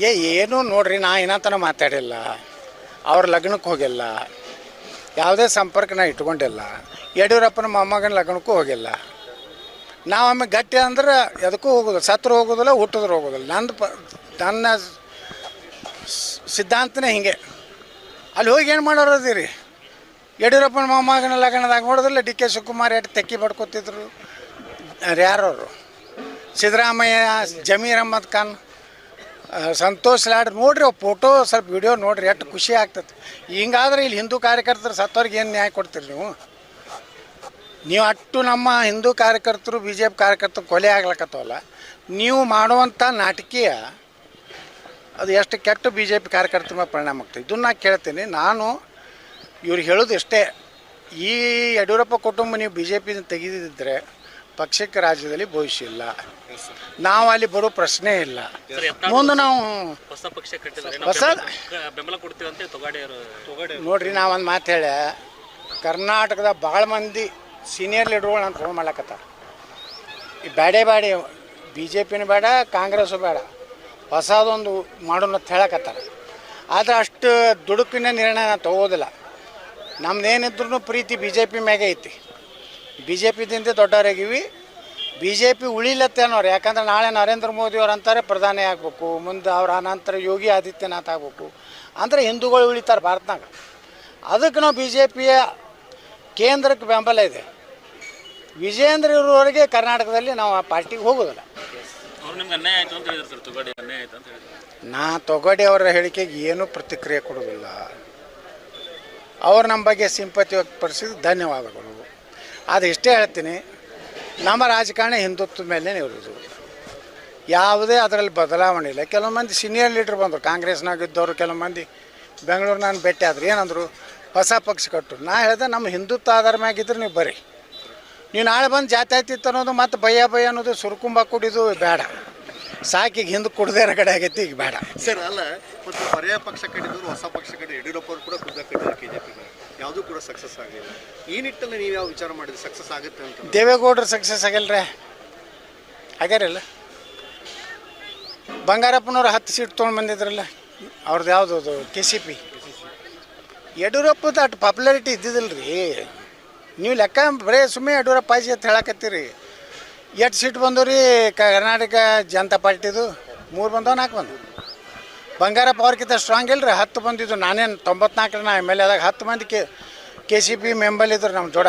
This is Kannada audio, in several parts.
ಏ, ಏನೂ ನೋಡ್ರಿ, ನಾ ಏನಂತನ ಮಾತಾಡಿಲ್ಲ. ಅವ್ರ ಲಗ್ನಕ್ಕೆ ಹೋಗಿಲ್ಲ. ಯಾವುದೇ ಸಂಪರ್ಕ ನಾ ಇಟ್ಕೊಂಡಿಲ್ಲ. ಯಡಿಯೂರಪ್ಪನ ಮೊಮ್ಮಗನ ಲಗ್ನಕ್ಕೂ ಹೋಗಿಲ್ಲ. ನಾವು ಆಮೇಲೆ ಗಟ್ಟಿ ಅಂದ್ರೆ ಎದಕ್ಕೂ ಹೋಗೋದು ಸತ್ರು ಹೋಗೋದಿಲ್ಲ, ಹುಟ್ಟಿದ್ರು ಹೋಗೋದಿಲ್ಲ. ನಂದು ಪ, ನನ್ನ ಸಿದ್ಧಾಂತನೇ ಹಿಂಗೆ. ಅಲ್ಲಿ ಹೋಗಿ ಏನು ಮಾಡೋರದಿರಿ ಯಡಿಯೂರಪ್ಪನ ಮೊಮ್ಮಗನ ಲಗ್ನದಾಗ ನೋಡಿದ್ರಲ್ಲ ಡಿ ಕೆ ಶಿವಕುಮಾರ್ ಎಷ್ಟು ತೆಕ್ಕಿ ಬಡ್ಕೊತಿದ್ರು. ಯಾರವರು ಸಿದ್ದರಾಮಯ್ಯ, ಜಮೀರ್ ಅಹಮದ್ ಖಾನ್. ಸಂತೋಷ್ ಲಾಡ್ ನೋಡ್ರಿ ಫೋಟೋ ಸ್ವಲ್ಪ ವಿಡಿಯೋ ನೋಡ್ರಿ, ಎಷ್ಟು ಖುಷಿ ಆಗ್ತದೆ. ಹಿಂಗಾದ್ರೆ ಇಲ್ಲಿ ಹಿಂದೂ ಕಾರ್ಯಕರ್ತರು ಸತ್ತವ್ರಿಗೆ ಏನು ನ್ಯಾಯ ಕೊಡ್ತೀರಿ ನೀವು? ನೀವು ಅಟ್ಟು ನಮ್ಮ ಹಿಂದೂ ಕಾರ್ಯಕರ್ತರು ಬಿ ಜೆ ಪಿ ಕಾರ್ಯಕರ್ತರು ಕೊಲೆ ಆಗ್ಲಕತ್ತವಲ್ಲ, ನೀವು ಮಾಡುವಂಥ ನಾಟಕೀಯ ಅದು ಎಷ್ಟು ಕೆಟ್ಟ ಬಿ ಜೆ ಪಿ ಕಾರ್ಯಕರ್ತರ ಮೇಲೆ ಪರಿಣಾಮ ಆಗ್ತದೆ. ಇದನ್ನ ನಾನು ಕೇಳ್ತೀನಿ, ನಾನು ಇವ್ರಿಗೆ ಹೇಳೋದು ಇಷ್ಟೇ ಈ ಯಡಿಯೂರಪ್ಪ ಕುಟುಂಬ ನೀವು ಬಿ ಜೆ ಪಿನ ತೆಗೆದಿದ್ದರೆ ಪಕ್ಷಕ್ಕೆ ರಾಜ್ಯದಲ್ಲಿ ಭವಿಷ್ಯ ಇಲ್ಲ. ನಾವು ಅಲ್ಲಿ ಬರೋ ಪ್ರಶ್ನೆ ಇಲ್ಲ. ಮುಂದೆ ನಾವು ಹೊಸ ಪಕ್ಷ ಹೊಸ ಬೆಂಬಲ ಕೊಡ್ತೀವಿ ಅಂತ ತೊಗಾಡಿಯವರು ತೊಗಾಡಿ ನೋಡ್ರಿ ನಾವು ಒಂದು ಮಾತು ಹೇಳ. ಕರ್ನಾಟಕದ ಭಾಳ ಮಂದಿ ಸೀನಿಯರ್ ಲೀಡರ್ಗಳು ನಾನು ಫೋನ್ ಮಾಡ್ಲಕತ್ತಾರ ಈ ಬ್ಯಾಡೇ ಬೇಡ ಬಿ ಜೆ ಪಿನೂ ಬೇಡ ಕಾಂಗ್ರೆಸ್ಸು ಬೇಡ ಹೊಸದೊಂದು ಮಾಡೋಣ ಅಂತ ಹೇಳಕತ್ತಾರ. ಆದರೆ ಅಷ್ಟು ದುಡುಕಿನ ನಿರ್ಣಯ ನಾನು ತಗೋದಿಲ್ಲ. ನಮ್ದೇನಿದ್ರು ಪ್ರೀತಿ ಬಿ ಜೆ ಪಿ ಮ್ಯಾಗೆ ಐತಿ. ಬಿ ಜೆ ಪಿದಿಂದ ದೊಡ್ಡವರಾಗಿವಿ ಬಿ ಜೆ ಪಿ ಉಳಿಲತ್ತೆ ಅನ್ನೋರು. ಯಾಕಂದ್ರೆ ನಾಳೆ ನರೇಂದ್ರ ಮೋದಿ ಅವ್ರು ಅಂತಾರೆ ಪ್ರಧಾನಿ ಆಗಬೇಕು ಮುಂದೆ ಅವ್ರ ಅನಂತರ ಯೋಗಿ ಆದಿತ್ಯನಾಥ್ ಆಗಬೇಕು. ಅಂದರೆ ಹಿಂದೂಗಳು ಉಳಿತಾರೆ ಭಾರತನಾಗ. ಅದಕ್ಕೆ ನಾವು ಬಿ ಜೆ ಪಿಯ ಕೇಂದ್ರಕ್ಕೆ ಬೆಂಬಲ ಇದೆ. ವಿಜೇಂದ್ರ ಇರುವವರೆಗೆ ಕರ್ನಾಟಕದಲ್ಲಿ ನಾವು ಆ ಪಾರ್ಟಿಗೆ ಹೋಗೋದಿಲ್ಲ. ನಾ ತೊಗಡೆ ಅವರ ಹೇಳಿಕೆಗೆ ಏನೂ ಪ್ರತಿಕ್ರಿಯೆ ಕೊಡೋದಿಲ್ಲ ಅವ್ರು ನಮ್ಮ ಬಗ್ಗೆ ಸಿಂಪತಿ ವ್ಯಕ್ತಪಡಿಸಿದ ಧನ್ಯವಾದಗಳು. ಅದು ಇಷ್ಟೇ ಹೇಳ್ತೀನಿ. ನಮ್ಮ ರಾಜಕಾರಣ ಹಿಂದುತ್ವದ ಮೇಲೆ ಇರೋದು ಯಾವುದೇ ಅದರಲ್ಲಿ ಬದಲಾವಣೆ ಇಲ್ಲ. ಕೆಲವು ಮಂದಿ ಸೀನಿಯರ್ ಲೀಡ್ರ್ ಬಂದರು. ಕಾಂಗ್ರೆಸ್ನಾಗ ಇದ್ದವರು, ಕೆಲವು ಮಂದಿ ಬೆಂಗಳೂರು ನಾನು ಭೇಟಿ ಆದ್ರು. ಏನಂದರು, ಹೊಸ ಪಕ್ಷ ಕಟ್ಟರು ನಾ ಹೇಳ್ದೆ, ನಮ್ಮ ಹಿಂದುತ್ವ ಆಧಾರ ಮ್ಯಾಗಿದ್ರೆ ನೀವು ಬರ್ರಿ. ನೀವು ನಾಳೆ ಬಂದು ಜಾತಿ ಆಯ್ತಿತ್ತು ಅನ್ನೋದು ಮತ್ತು ಭಯ ಭಯ ಅನ್ನೋದು ಸುರ್ಕುಂಬ ಕುಡಿದು ಬೇಡ. ಸಾಕಿಗೆ ಹಿಂದೆ ಕುಡ್ದೇ ಕಡೆ ಆಗೈತಿ, ಈಗ ಬೇಡ. ಸರ್, ಅಲ್ಲ, ಮತ್ತು ಪರ್ಯಾಯ ಪಕ್ಷ ಕಟ್ಟಿದ್ರು ಹೊಸ ಪಕ್ಷ ಕಡೆ ಯಡಿಯೂರಪ್ಪ ಕೂಡ ಕುಡ್ದ ಕಟ್ಟಿದ್ರು ಕೆಜೆಪಿಗೆ ಯಾವುದೂ ಕೂಡ ಸಕ್ಸಸ್ ಆಗಲಿಲ್ಲ. ಈ ನಿಟ್ಟಲ್ಲಿ ನೀವು ಯಾವ ವಿಚಾರ ಮಾಡಿದ್ರೆ ಸಕ್ಸಸ್ ಆಗುತ್ತೆ ಅಂತ ದೇವೇಗೌಡರು ಸಕ್ಸಸ್ ಆಗಿಲ್ರೆ. ಹಾಗ್ಯಾರಲ್ಲ ಬಂಗಾರಪ್ಪನವ್ರು ಹತ್ತು ಸೀಟ್ ತೊಗೊಂಡು ಬಂದಿದ್ರಲ್ಲ ಅವ್ರದ್ದು ಯಾವುದು ಅದು? ಕೆ ಸಿ ಪಿ ಯಡಿಯೂರಪ್ಪದ ಅಷ್ಟು ಪಾಪ್ಯುಲಾರಿಟಿ ಇದ್ದಿದ್ದಿಲ್ಲ ರೀ ನೀವು ಲೆಕ್ಕ ಬರೀ ಸುಮ್ಮನೆ ಯಡಿಯೂರಪ್ಪ ಐಸಿ ಅಂತ ಹೇಳಕತ್ತೀರಿ. ಎಷ್ಟು ಸೀಟ್ ಬಂದವು ರೀ ಕರ್ನಾಟಕ ಜನತಾ ಪಾರ್ಟಿದು? ಮೂರು ಬಂದವ, ನಾಲ್ಕು ಬಂದವು. ಬಂಗಾರಪ್ಪ ಅವ್ರಕ್ಕಿಂತ ಸ್ಟ್ರಾಂಗ್ ಇಲ್ರಿ. ಹತ್ತು ಬಂದಿದ್ದು ನಾನೇನು ತೊಂಬತ್ನಾಲ್ಕರ ಎಂ ಎಲ್ ಎದಾಗ ಹತ್ತು ಮಂದಿ K K C P member ಇದ್ರು ನಮ್ಮ ಜೋಡ.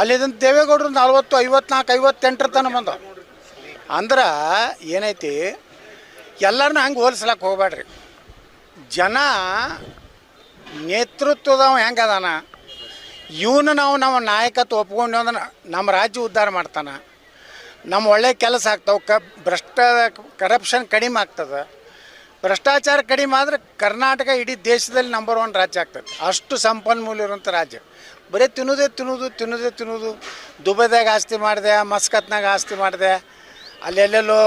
ಅಲ್ಲಿದಂತ ದೇವೇಗೌಡರು ನಲ್ವತ್ತು, ಐವತ್ನಾಲ್ಕು, ಐವತ್ತೆಂಟರ ತನಕ ಬಂದವು ಅಂದ್ರೆ ಏನೈತಿ ಎಲ್ಲರನ್ನ ಹಂಗೆ ಹೋಲಿಸ್ಲಕ್ಕೆ ಹೋಗ್ಬೇಡ್ರಿ ಜನ ನೇತೃತ್ವದವ ಹೆಂಗೆ ಅದಾನ? ಇವನು ನಾವು ನಮ್ಮ ನಾಯಕತ್ವ ಒಪ್ಕೊಂಡು ಅಂದ್ರೆ ನಮ್ಮ ರಾಜ್ಯ ಉದ್ಧಾರ ಮಾಡ್ತಾನೆ. ನಮ್ಮ ಒಳ್ಳೆ ಕೆಲಸ ಆಗ್ತಾವೆ. ಕ, ಭ್ರಷ್ಟ ಕರಪ್ಷನ್ ಕಡಿಮೆ ಆಗ್ತದೆ. ಭ್ರಷ್ಟಾಚಾರ ಕಡಿಮೆ ಆದರೆ ಕರ್ನಾಟಕ ಇಡೀ ದೇಶದಲ್ಲಿ ನಂಬರ್ ಒನ್ ರಾಜ್ಯ ಆಗ್ತದೆ. ಅಷ್ಟು ಸಂಪನ್ಮೂಲ ಇರುವಂಥ ರಾಜ್ಯ. ಬರೀ ತಿನ್ನೋದೇ ತಿನ್ನೋದು ತಿನ್ನೋದೇ ತಿನ್ನೋದು. ದುಬೈದಾಗ ಆಸ್ತಿ ಮಾಡಿದೆ, ಮಸ್ಕತ್ನಾಗ ಆಸ್ತಿ ಮಾಡಿದೆ. ಅಲ್ಲೆಲ್ಲೆಲ್ಲೋ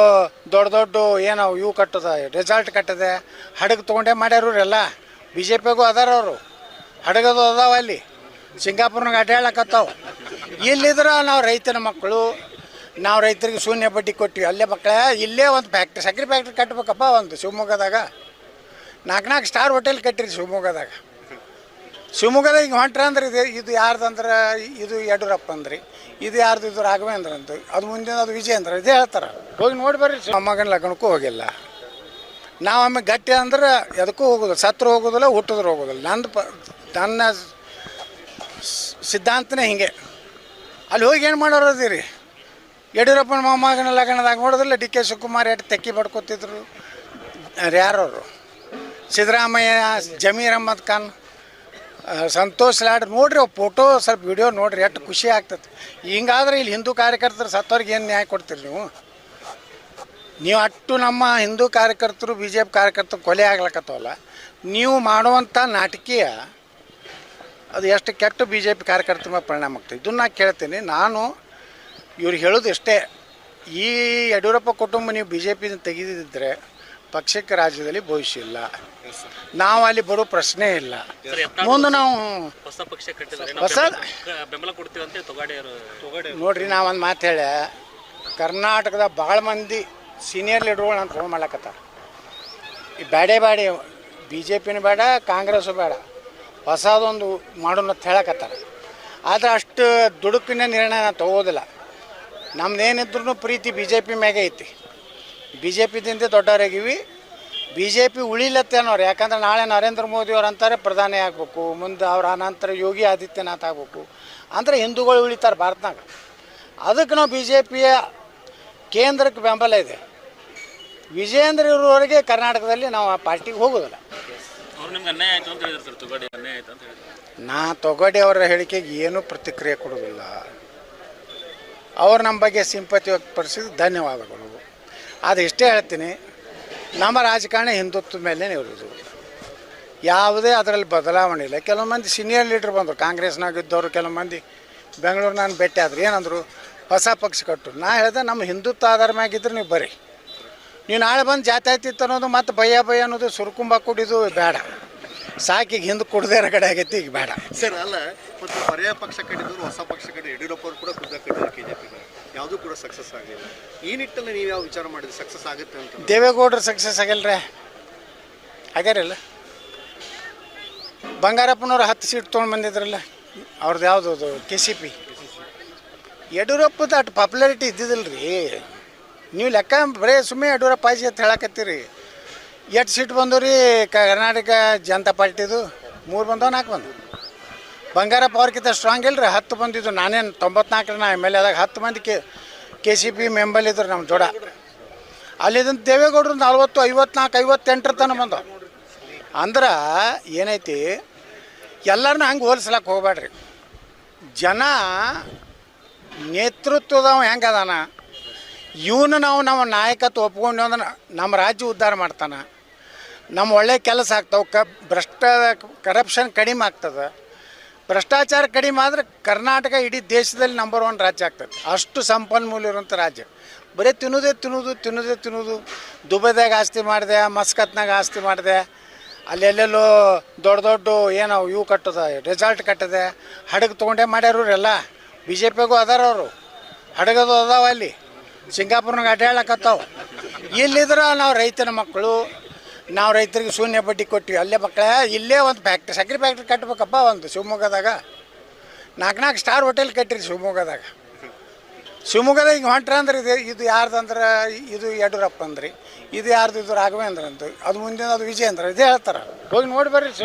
ದೊಡ್ಡ ದೊಡ್ಡ ಏನೋ ಇವು ಕಟ್ಟದ ರೆಸಾರ್ಟ್ ಕಟ್ಟದೆ. ಹಡಗು ತೊಗೊಂಡೇ ಮಾಡ್ಯಾರ ಎಲ್ಲ ಬಿ ಜೆ ಪಿಗೂ ಅದಾರ ಅವರು. ಹಡಗದು ಅದಾವ ಅಲ್ಲಿ. ಸಿಂಗಾಪುರ್ನಾಗ ಅಡ್ಡಾಡಕತ್ತಾವ ಇಲ್ಲಿದ್ರೆ ನಾವು ರೈತನ ಮಕ್ಕಳು ನಾವು ರೈತರಿಗೆ ಶೂನ್ಯ ಬಡ್ಡಿ ಕೊಟ್ಟಿವಿ ಅಲ್ಲೇ ಮಕ್ಕಳೇ ಇಲ್ಲೇ ಒಂದು ಫ್ಯಾಕ್ಟ್ರಿ ಸಕ್ರೆ ಫ್ಯಾಕ್ಟ್ರಿ ಕಟ್ಟಬೇಕಪ್ಪ ಒಂದು ಶಿವಮೊಗ್ಗದಾಗ. ನಾಲ್ಕು ನಾಲ್ಕು ಸ್ಟಾರ್ ಹೋಟೆಲ್ ಕಟ್ಟಿರಿ ಶಿವಮೊಗ್ಗದಾಗ. ಶಿವಮೊಗ್ಗದಾಗ ಈಗ ಹೊಂಟ್ರೆ ಅಂದ್ರೆ ಇದು ಇದು ಯಾರ್ದಂದ್ರೆ, ಇದು ಯಡಿಯೂರಪ್ಪ ಅಂದ್ರಿ ಇದು ಯಾರ್ದು, ಇದು ರಾಘವೇಂದ್ರ ಅಂತ ಅದು ಮುಂದಿನ ಅದು ವಿಜಯೇಂದ್ರ, ಇದೇ ಹೇಳ್ತಾರೆ. ಹೋಗಿ ನೋಡಿ ಬರ್ರಿ ಮಗನ ಲಗ್ನಕ್ಕೂ ಹೋಗಿಲ್ಲ. ನಾವು ಆಮೇಲೆ ಗಟ್ಟಿ ಅಂದ್ರೆ ಎದಕ್ಕೂ ಹೋಗೋದಿಲ್ಲ, ಸತ್ರ ಹೋಗೋದಿಲ್ಲ, ಹುಟ್ಟಿದ್ರು ಹೋಗೋದಿಲ್ಲ. ನಂದು ಪ, ನನ್ನ ಸಿದ್ಧಾಂತನೇ ಹಿಂಗೆ. ಅಲ್ಲಿ ಹೋಗಿ ಏನು ಮಾಡೋರು ಅದೀರಿ? ಯಡಿಯೂರಪ್ಪನ ಮೊಮ್ಮಗನ ಲಗ್ನದಾಗ ನೋಡಿದ್ರಲ್ಲ ಡಿ ಕೆ ಶಿವಕುಮಾರ್ ಎಷ್ಟು ತೆಕ್ಕಿ ಪಡ್ಕೊತಿದ್ರು ಯಾರವರು? ಸಿದ್ದರಾಮಯ್ಯ, ಜಮೀರ್ ಅಹಮದ್ ಖಾನ್ ಸಂತೋಷ್ ಲಾಡ್, ನೋಡ್ರಿ ಫೋಟೋ ಸ್ವಲ್ಪ ವಿಡಿಯೋ ನೋಡ್ರಿ, ಎಷ್ಟು ಖುಷಿ ಆಗ್ತದೆ. ಹಿಂಗಾದ್ರೆ ಇಲ್ಲಿ ಹಿಂದೂ ಕಾರ್ಯಕರ್ತರು ಸತ್ತವ್ರಿಗೆ ಏನು ನ್ಯಾಯ ಕೊಡ್ತೀರಿ ನೀವು? ನೀವು ಅಟ್ಟು ನಮ್ಮ ಹಿಂದೂ ಕಾರ್ಯಕರ್ತರು ಬಿ ಜೆ ಪಿ ಕಾರ್ಯಕರ್ತರು ಕೊಲೆ ಆಗ್ಲಕತ್ತವಲ್ಲ. ನೀವು ಮಾಡುವಂಥ ನಾಟಕೀಯ ಅದು ಎಷ್ಟು ಕೆಟ್ಟ ಬಿ ಜೆ ಪಿ ಕಾರ್ಯಕರ್ತರ ಮೇಲೆ ಪರಿಣಾಮ ಆಗ್ತದೆ. ಇದನ್ನ ಕೇಳ್ತೀನಿ. ನಾನು ಇವ್ರಿಗೆ ಹೇಳೋದು ಇಷ್ಟೇ ಈ ಯಡಿಯೂರಪ್ಪ ಕುಟುಂಬ ನೀವು ಬಿ ಜೆ ಪಿನ ತೆಗೆದಿದ್ದರೆ ಪಕ್ಷಕ್ಕೆ ರಾಜ್ಯದಲ್ಲಿ ಭವಿಷ್ಯ ಇಲ್ಲ. ನಾವು ಅಲ್ಲಿ ಬರೋ ಪ್ರಶ್ನೆ ಇಲ್ಲ. ಮುಂದೆ ನಾವು ಹೊಸ ಪಕ್ಷ ಹೊಸ ಬೆಂಬಲ ಕೊಡ್ತೀವಿ ಅಂತ ತೊಗಾಡಿಯವರು ತೊಗಾಡಿ ನೋಡ್ರಿ ನಾವು ಒಂದು ಮಾತು ಹೇಳ ಕರ್ನಾಟಕದ ಭಾಳ ಮಂದಿ ಸೀನಿಯರ್ ಲೀಡರ್ಗಳು ನಾನು ಫೋನ್ ಮಾಡ್ಲಕತ್ತಾರ. ಈ ಬ್ಯಾಡೇ ಬ್ಯಾಡೆ ಬಿ ಜೆ ಪಿನೂ ಬೇಡ ಕಾಂಗ್ರೆಸ್ಸು ಬೇಡ ಹೊಸದೊಂದು ಮಾಡೋಣ ಅಂತ ಹೇಳಕತ್ತಾರ. ಆದರೆ ಅಷ್ಟು ದುಡುಕಿನ ನಿರ್ಣಯ ನಾನು ತಗೋದಿಲ್ಲ. ನಮ್ದೇನಿದ್ರು ಪ್ರೀತಿ ಬಿ ಜೆ ಪಿ ಮ್ಯಾಗೆ ಐತಿ. ಬಿ ಜೆ ಪಿದಿಂದ ದೊಡ್ಡವರಾಗಿವಿ. ಬಿ ಜೆ ಪಿ ಉಳಿಲತ್ತೇನವ್ರು ಯಾಕಂದ್ರೆ ನಾಳೆ ನರೇಂದ್ರ ಮೋದಿ ಅವ್ರು ಅಂತಾರೆ ಪ್ರಧಾನಿ ಆಗಬೇಕು ಮುಂದೆ ಅವ್ರ ಅನಂತರ ಯೋಗಿ ಆದಿತ್ಯನಾಥ್ ಆಗಬೇಕು. ಅಂದ್ರೆ ಹಿಂದೂಗಳು ಉಳಿತಾರೆ ಭಾರತನಾಗ. ಅದಕ್ಕೆ ನಾವು ಬಿ ಜೆ ಪಿಯ ಕೇಂದ್ರಕ್ಕೆ ಬೆಂಬಲ ಇದೆ. ವಿಜೇಂದ್ರ ಇರುವವರೆಗೆ ಕರ್ನಾಟಕದಲ್ಲಿ ನಾವು ಆ ಪಾರ್ಟಿಗೆ ಹೋಗೋದಿಲ್ಲ. ನಾ ತೊಗಡೆ ಅವರ ಹೇಳಿಕೆಗೆ ಏನೂ ಪ್ರತಿಕ್ರಿಯೆ ಕೊಡೋದಿಲ್ಲ ಅವ್ರು ನಮ್ಮ ಬಗ್ಗೆ ಸಿಂಪತಿ ವ್ಯಕ್ತಪಡಿಸಿದ ಧನ್ಯವಾದಗಳು. ಅದು ಇಷ್ಟೇ ಹೇಳ್ತೀನಿ, ನಮ್ಮ ರಾಜಕಾರಣ ಹಿಂದುತ್ವದ ಮೇಲೆ ಇರೋದು ಯಾವುದೇ ಅದರಲ್ಲಿ ಬದಲಾವಣೆ ಇಲ್ಲ. ಕೆಲವು ಮಂದಿ ಸೀನಿಯರ್ ಲೀಡ್ರ್ ಬಂದರು ಕಾಂಗ್ರೆಸ್ನಾಗಿದ್ದವರು ಕೆಲವು ಮಂದಿ ಬೆಂಗಳೂರು ನಾನು ಭೇಟಿ ಆದ್ರೆ, ಏನಂದರು ಹೊಸ ಪಕ್ಷ ಕಟ್ಟು ನಾ ಹೇಳ್ದೆ, ನಮ್ಮ ಹಿಂದುತ್ವ ಆಧಾರ ಮ್ಯಾಗಿದ್ರೆ ನೀವು ಬರ್ರಿ ನೀವು ನಾಳೆ ಬಂದು ಜಾತಿ ಅನ್ನೋದು ಮತ್ತು ಭಯ ಭಯ ಅನ್ನೋದು ಸುರ್ಕುಂಬ ಕುಡಿದು ಬೇಡ. ಸಾಕಿಗೆ ಹಿಂದೆ ಕುಡ್ದೇ ಕಡೆ ಆಗೈತಿ ಈಗ ಬೇಡ. ಸರ್ ಅಲ್ಲ ಮತ್ತೆ ಪರ್ಯಾಯ ಪಕ್ಷ ಕಟ್ಟಿದ್ರು ಹೊಸ ಪಕ್ಷ ಕಡೆ ಯಡಿಯೂರಪ್ಪ ಅವರು ಕೂಡ ಖುದ್ದ ಕಟ್ಟಿದ್ರು ಕೆಜೆಪಿ ಯಾವುದೂ ಕೂಡ ಸಕ್ಸಸ್ ಆಗಲಿಲ್ಲ. ಈ ನಿಟ್ಟಿನಲ್ಲಿ ನೀವು ಯಾವ ವಿಚಾರ ಮಾಡಿದ್ರೆ? ಸಕ್ಸಸ್ ಆಗುತ್ತೆ ಅಂತ. ದೇವೇಗೌಡರು ಸಕ್ಸಸ್ ಆಗಿಲ್ರಿ? ಆಗ್ಯಾರಲ್ಲ. ಬಂಗಾರಪ್ಪನವ್ರು ಹತ್ತು ಸೀಟ್ ತೊಗೊಂಡು ಬಂದಿದ್ರಲ್ಲ ಅವ್ರದ್ದು ಯಾವುದು ಅದು ಕೆ ಸಿ ಪಿ ಯಡಿಯೂರಪ್ಪದ ಅಟ್ ಪಾಪ್ಯುಲಾರಿಟಿ ಇದ್ದಿದ್ದಿಲ್ಲ ರೀ ನೀವು ಲೆಕ್ಕ ಬರೀ ಸುಮ್ಮನೆ ಯಡಿಯೂರಪ್ಪ ಅಂತ ಹೇಳಕತ್ತೀರಿ. ಎಷ್ಟು ಸೀಟ್ ಬಂದವು ರೀ ಕರ್ನಾಟಕ ಜನತಾ ಪಾರ್ಟಿದು? ಮೂರು ಬಂದವ, ನಾಲ್ಕು ಬಂದವು. ಬಂಗಾರಪ್ಪ ಅವ್ರಿಗಿಂತ ಸ್ಟ್ರಾಂಗ್ ಇಲ್ರಿ, ಹತ್ತು ಬಂದಿದ್ದು ನಾನೇನು ತೊಂಬತ್ನಾಲ್ಕರ ನಾ ಎಂ ಎಲ್ ಎದಾಗ ಹತ್ತು ಮಂದಿ K K C P member ಇದ್ರು ನಮ್ಮ ಜೋಡ. ಅಲ್ಲಿದಂತ ದೇವೇಗೌಡರು ನಲ್ವತ್ತು, ಐವತ್ನಾಲ್ಕು, ಐವತ್ತೆಂಟರ ತನಕ ಬಂದವು. ಅಂದ್ರೆ ಏನೈತಿ ಎಲ್ಲರನ್ನ ಹಂಗೆ ಹೋಲಿಸ್ಲಕ್ಕೆ ಹೋಗ್ಬೇಡ್ರಿ ಜನ ನೇತೃತ್ವದವ ಹೆಂಗೆ ಇವನು ನಾವು ನಮ್ಮ ನಾಯಕತ್ವ ಒಪ್ಕೊಂಡು ಅಂದ್ರೆ ನಮ್ಮ ರಾಜ್ಯ ಉದ್ಧಾರ ಮಾಡ್ತಾನೆ. ನಮ್ಮ ಒಳ್ಳೆ ಕೆಲಸ ಆಗ್ತಾವೆ. ಕ ಭ್ರಷ್ಟ ಕರಪ್ಷನ್ ಕಡಿಮೆ ಆಗ್ತದೆ. ಭ್ರಷ್ಟಾಚಾರ ಕಡಿಮೆ ಆದರೆ ಕರ್ನಾಟಕ ಇಡೀ ದೇಶದಲ್ಲಿ ನಂಬರ್ ಒನ್ ರಾಜ್ಯ ಆಗ್ತದೆ. ಅಷ್ಟು ಸಂಪನ್ಮೂಲ ಇರುವಂಥ ರಾಜ್ಯ. ಬರೀ ತಿನ್ನೋದೇ ತಿನ್ನೋದು ತಿನ್ನೋದೇ ತಿನ್ನೋದು. ದುಬೈದಾಗ ಆಸ್ತಿ ಮಾಡಿದೆ, ಮಸ್ಕತ್ನಾಗ ಆಸ್ತಿ ಮಾಡಿದೆ. ಅಲ್ಲೆಲ್ಲೆಲ್ಲೋ ದೊಡ್ಡ ದೊಡ್ಡ ಏನೋ ಇವು ಕಟ್ಟದ ರೆಸಾರ್ಟ್ ಕಟ್ಟದೆ. ಹಡಗು ತೊಗೊಂಡೇ ಮಾಡ್ಯಾರ ಎಲ್ಲ. ಬಿ ಜೆ ಪಿಗೂ ಅದಾರ ಅವರು. ಹಡಗದು ಅದಾವ ಅಲ್ಲಿ. ಸಿಂಗಾಪುರ್ನಾಗ ಅಡ್ಡಾಡಕತ್ತಾವ ಇಲ್ಲಿದ್ರೆ ನಾವು ರೈತನ ಮಕ್ಕಳು ನಾವು ರೈತರಿಗೆ ಶೂನ್ಯ ಬಡ್ಡಿ ಕೊಟ್ಟಿವಿ ಅಲ್ಲೇ ಮಕ್ಕಳೇ, ಇಲ್ಲೇ ಒಂದು ಫ್ಯಾಕ್ಟ್ರಿ ಸಕ್ರೆ ಫ್ಯಾಕ್ಟ್ರಿ ಕಟ್ಟಬೇಕಪ್ಪ ಒಂದು ಶಿವಮೊಗ್ಗದಾಗ. ನಾಲ್ಕು ನಾಲ್ಕು ಸ್ಟಾರ್ ಹೋಟೆಲ್ ಕಟ್ಟಿರಿ ಶಿವಮೊಗ್ಗದಾಗ. ಶಿವಮೊಗ್ಗದಾಗ ಹಿಂಗೆ ಹೊಂಟ್ರ ಅಂದ್ರೆ ಇದು ಇದು ಯಾರ್ದು ಅಂದ್ರೆ, ಇದು ಯಡಿಯೂರಪ್ಪ ಅಂದ್ರಿ, ಇದು ಯಾರ್ದು, ಇದು ರಾಘವೇಂದ್ರ ಅಂತ ಅದು ಮುಂದಿನ ಅದು ವಿಜಯೇಂದ್ರ, ಇದು ಹೇಳ್ತಾರೆ. ಹೋಗಿ ನೋಡಿ ಬರ್ರಿ.